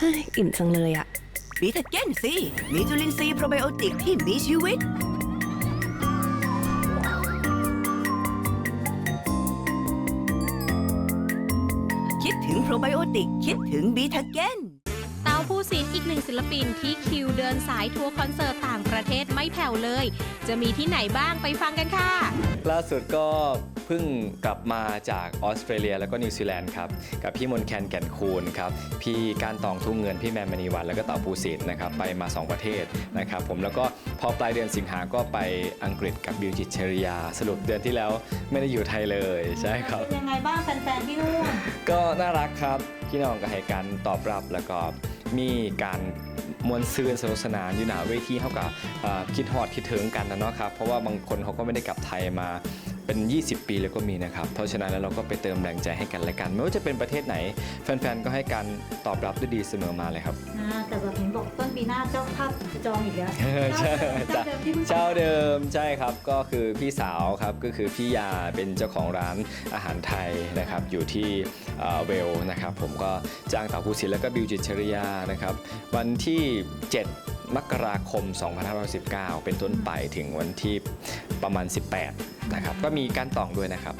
ฮ้ยอิ่มจังเลยอะบีทาเก้นสิมีจุลินทรีย์โปรไบโอติกที่มีชีวิต คิดถึงโปรไบโอติก คิดถึงบีทาเก้น เตาผู้ศิลป์อีกหนึ่งศิลปินที่คิวเดินสายทัวร์คอนเสิร์ตต่างประเทศไม่แผ่วเลย จะมีที่ไหนบ้างไปฟังกันค่ะ ล่าสุดก็เพิ่งกลับมาจากออสเตรเลียแล้วก็นิวซีแลนด์ครับ กับพี่มนต์แคนแก่นคูณครับ พี่การตองทุ่งเงิน พี่แมนมณีวัน แล้วก็เต่าภูสิทธิ์นะครับ ไปมา 2 ประเทศนะครับผม แล้วก็พอปลายเดือนสิงหาก็ไปอังกฤษกับบิวจิตรเชริยา สรุปเดือนที่แล้วไม่ได้อยู่ไทยเลยใช่ครับ เป็นยังไงบ้างแฟนๆที่นู่น ก็น่ารักครับ พี่น้องก็ให้การตอบรับแล้วก็ มีการมวลซืนสนุกสนานอยู่หนาเวทีเท่ากับคิดฮอดคิดถึงกันนะเนาะครับเพราะว่าบางคนเขาก็ไม่ได้กลับไทยมา 20 ปีแล้วก็มีนะครับ เพราะฉะนั้นแล้วเราก็ไปเติมแรงใจให้กันและกัน ไม่ว่าจะเป็นประเทศไหน แฟนๆ ก็ให้การตอบรับได้ดีเสมอมาเลยครับ อ่าแต่แบบเห็นบอกต้นปีหน้าเจ้าภาพจะจองอีกแล้วใช่เจ้าเดิมที่พิ่งเจ้าเดิมใช่ครับก็คือพี่สาวครับก็คือพี่ยาเป็นเจ้าของร้านอาหารไทยนะครับอยู่ที่เอ่อเวลนะครับผมก็จ้างเต่าภูสินแล้วก็บิวจิตรชริยานะครับวันที่ 7 มกราคม 2519 เป็นต้นไปถึงวันที่ประมาณ 18 นะครับ ก็มีการต่องด้วยนะครับ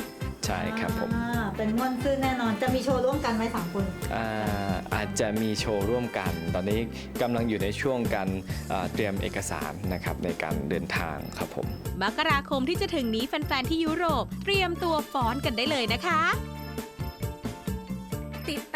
ใช่ครับผม อ่าเป็นม่วนซื่นแน่นอนจะมีโชว์ร่วมกันไหมสามคน อ่าอาจจะมีโชว์ร่วมกัน ตอนนี้กำลังอยู่ในช่วงการอ่าเตรียมเอกสารนะครับในการเดินทางครับผม มกราคมที่จะถึงนี้แฟน ๆ ที่ยุโรป เตรียมตัวฟ้อนกันได้เลยนะคะ ติดต